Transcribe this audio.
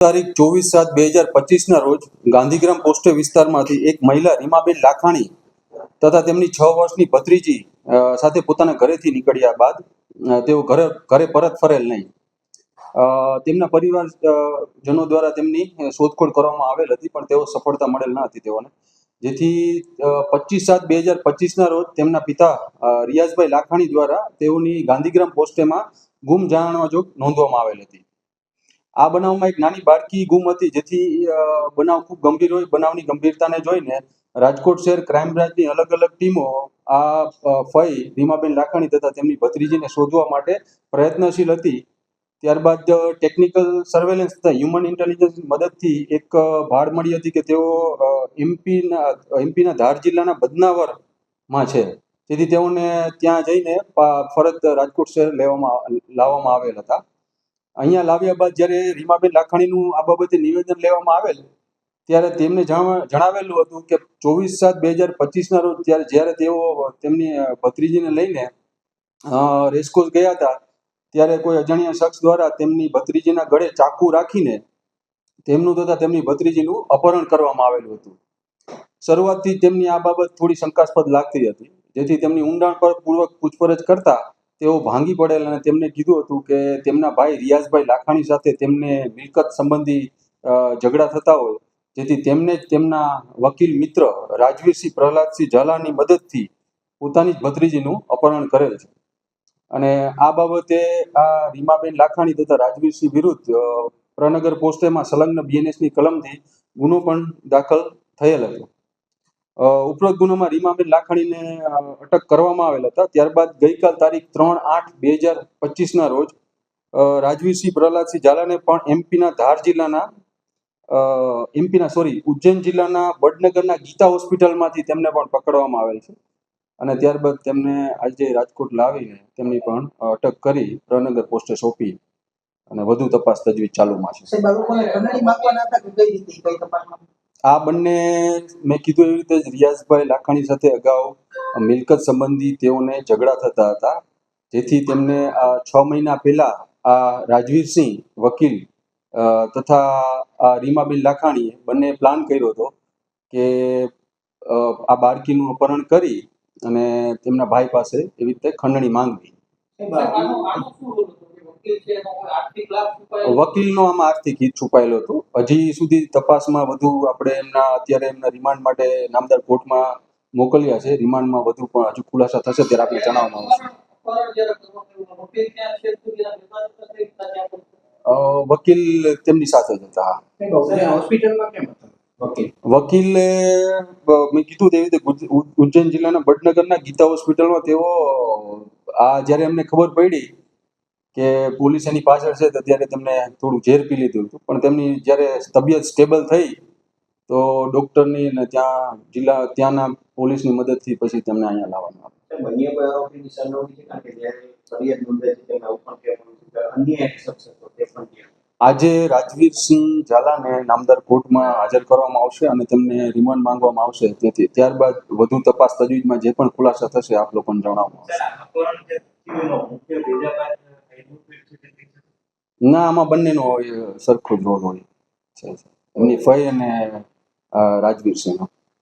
તારીખ ચોવીસ સાત બે હજાર પચીસના રોજ ગાંધીગ્રામ પોસ્ટ વિસ્તારમાંથી એક મહિલા રીમાબેન લાખાણી તથા તેમની છ વર્ષની ભત્રીજી સાથે પોતાના ઘરેથી નીકળ્યા બાદ તેઓ ઘરે ઘરે પરત ફરેલ નહીં. તેમના પરિવાર જનો દ્વારા તેમની શોધખોળ કરવામાં આવેલ હતી, પણ તેઓ સફળતા મળેલ ન હતી તેઓને. જેથી પચીસ સાત બે હજાર પચીસના રોજ તેમના પિતા રિયાઝભાઈ લાખાણી દ્વારા તેઓની ગાંધીગ્રામ પોસ્ટેમાં ગુમ જાણવા જોગ નોંધવામાં આવેલ હતી. આ બનાવમાં એક નાની બાળકી ગુમ હતી, જેથી બનાવ ખૂબ ગંભીર હોય, બનાવની ગંભીરતાને જોઈને રાજકોટ શહેર ક્રાઇમ બ્રાન્ચની અલગ અલગ ટીમો આ ફઈ રીમાબેન લાખાણી તથા તેમની ભત્રીજીને શોધવા માટે પ્રયત્નશીલ હતી. ત્યારબાદ ટેકનિકલ સર્વેલન્સ તથા હ્યુમન ઇન્ટેલિજન્સ મદદથી એક ભાળ મળી હતી કે તેઓ એમપીના એમપીના ધાર જિલ્લાના બદનાવરમાં છે. તેથી તેઓને ત્યાં જઈને ફરજ રાજકોટ શહેર લેવામાં, લાવવામાં આવેલ હતા. અહીંયા લાવ્યા બાદ જ્યારે રીમાબેન લાખાણીનું આ બાબતે નિવેદન લેવામાં આવેલ, ત્યારે તેમને જણાવેલું હતું કે ચોવીસ સાત બે હજાર પચીસના રોજ ત્યારે જ્યારે તેઓ તેમની ભત્રીજીને લઈને રેસકોર્સ ગયા હતા, ત્યારે કોઈ અજાણ્યા શખ્સ દ્વારા તેમની ભત્રીજીના ગળે ચાકુ રાખીને તેમનું તથા તેમની ભત્રીજીનું અપહરણ કરવામાં આવેલું હતું. શરૂઆતથી તેમની આ બાબત થોડી શંકાસ્પદ લાગતી હતી, જેથી તેમની ઊંડાણપૂર્વક પૂછપરછ કરતા તેઓ ભાંગી પડેલ અને તેમને કીધું હતું કે તેમના ભાઈ રિયાઝભાઈ લાખાણી સાથે તેમને મિલકત સંબંધી ઝઘડા થતા હોય. જેથી તેમને જ તેમના વકીલ મિત્ર રાજવીરસિંહ પ્રહલાદસિંહ ઝાલાની મદદથી પોતાની જ ભત્રીજીનું અપહરણ કરેલ છે. અને આ બાબતે આ રીમાબેન લાખાણી તથા રાજવીરસિંહ વિરુદ્ધ પ્રનગર પોસ્ટેમાં સંલગ્ન બીએનએસની કલમથી ગુનો પણ દાખલ થયેલ હતો. ઉપરોક્ત ગુનામાં રીમાબેન લાખાણીને અટક કરવામાં આવેલ હતા. ત્યારબાદ ગઈકાલ તારીખ ત્રણ આઠ બે હજાર પચીસના રોજ રાજવીરસિંહ પ્રહલાદસિંહ ઝાલાને પણ એમપીના ધાર જિલ્લાના એમપીના, સોરી, ઉજ્જૈન જિલ્લાના વડનગરના ગીતા હોસ્પિટલમાંથી તેમને પણ પકડવામાં આવેલ છે. અને ત્યારબાદ તેમને આજે રાજકોટ લાવીને તેમની પણ અટક કરી પ્રનગર પોસ્ટે સોંપી અને વધુ તપાસ તજવીજ ચાલુમાં છે. આ બંને મેં કીધું એવી રીતે જ રિયાઝભાઈ લાખાણી સાથે અગાઉ મિલકત સંબંધી તેઓને ઝઘડા થતા હતા. જેથી તેમને આ છ મહિના પહેલા આ રાજવીરસિંહ વકીલ તથા આ રીમાબેન લાખાણીએ બંને પ્લાન કર્યો હતો કે આ બાળકીનું અપહરણ કરી અને તેમના ભાઈ પાસે એવી રીતે ખંડણી માંગવી. વકીલનો આમાં આર્થિક હિત છુપાયેલો હતો. હજી સુધી તપાસમાં વધુ આપણે એમના અત્યારે એમના રિમાન્ડ માટે નામદાર કોર્ટમાં મોકલ્યા છે. રિમાન્ડમાં વધુ પણ હજુ ખુલાસા થશે ત્યારે આપણે જણાવવામાં આવશે. વકીલ તેમની સાથે જ હતા. હોસ્પિટલમાં કેમ હતા? વકીલ. વકીલે મેં કીધું તેવી રીતે ઉજ્જૈન જિલ્લાના વડનગરના ગીતા હોસ્પિટલમાં તેઓ આ જ્યારે એમને ખબર પડી કે પોલીસ એની પાછળ છે તો ત્યારે તેમને થોડું ઝેર પી લીધું હતું. પણ તેમની જ્યારે તબિયત સ્ટેબલ થઈ તો ડૉક્ટરની ને ત્યાં જિલ્લા ત્યાંના પોલીસની મદદથી પછી તેમને અહીંયા લાવવામાં ત્યાં. આજે રાજવીરસિંહ ઝાલાને નામદાર કોર્ટમાં હાજર કરવામાં આવશે અને તેમને રિમાન્ડ માંગવામાં આવશે. તેથી ત્યારબાદ વધુ તપાસ તજવીજમાં જે પણ ખુલાસા થશે આપ લોકોને જણાવવામાં આવશે. ના આમાં બંનેનો સરખો જ રોલ હોય છે એમની ફઈ અને રાજવીર રાજવીરસિંહનો.